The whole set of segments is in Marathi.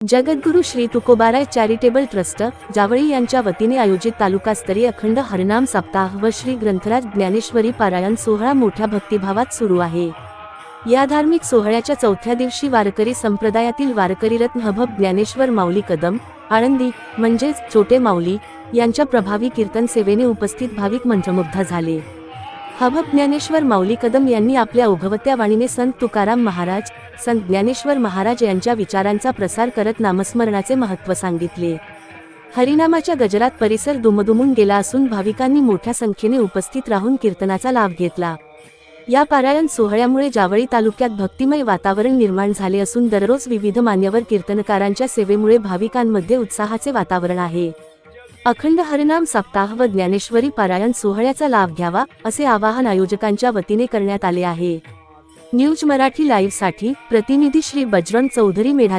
जगद्गुरू श्री तुकोबाराय चॅरिटेबल ट्रस्ट जावळी यांच्या वतीने आयोजित तालुकास्तरीय अखंड हरिनाम सप्ताह व श्री ग्रंथराज ज्ञानेश्वरी पारायण सोहळा मोठ्या भक्तिभावात सुरू आहे. या धार्मिक सोहळ्याच्या चौथ्या दिवशी वारकरी संप्रदायातील वारकरी रत्न हभब ज्ञानेश्वर माऊली कदम आळंदी म्हणजेच छोटे माऊली यांच्या प्रभावी कीर्तन सेवेने उपस्थित भाविक मंत्रमुग्ध झाले. हभप ज्ञानेश्वर माऊली कदम यांनी आपल्या उभवत्या वाणीने संत तुकाराम महाराज संत ज्ञानेश्वर महाराज यांच्या विचारांचा प्रसार करत नामस्मरणाचे महत्त्व सांगितले. हरिनामाच्या गजरात परिसर दुमदुमून गेला असून भाविकांनी मोठ्या संख्येने उपस्थित राहून कीर्तनाचा लाभ घेतला. या पारायण सोहळ्यामुळे जावळी तालुक्यात भक्तिमय वातावरण निर्माण झाले असून दररोज विविध मान्यवर कीर्तनकारांच्या सेवेमुळे भाविकांमध्ये उत्साहाचे वातावरण आहे. अखंड हरिनाम सप्ताह व ज्ञानेश्वरी पारायण सोहळ्याचा लाभ घ्यावा असे आवाहन आयोजकांच्या वतीने करण्यात आले आहे. न्यूज मराठी लाईव्हसाठी प्रतिनिधी श्री बजरंग चौधरी मेढा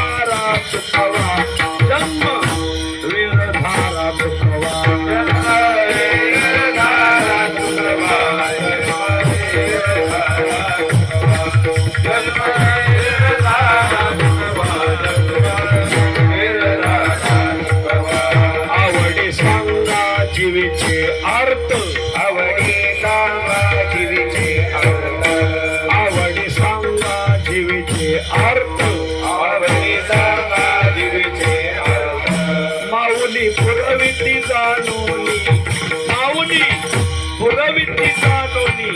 माऊली पुरविती जाणूनी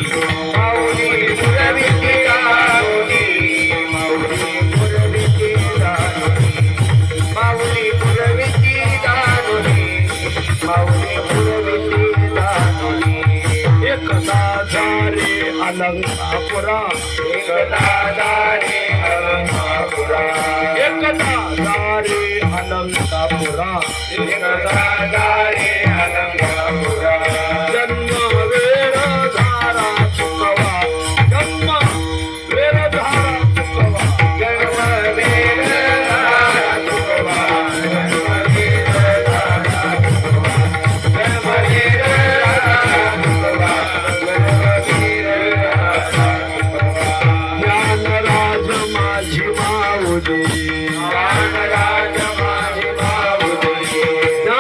माऊली पुरविती जाणूनी माऊली पुरविती माऊली पुरविती माऊली पुरविती एकदा जारे अलंकापुरा एकदा जारे अलंकापुरा. एकदा जारे अलंकापुरा एकदा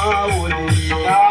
I wouldn't die.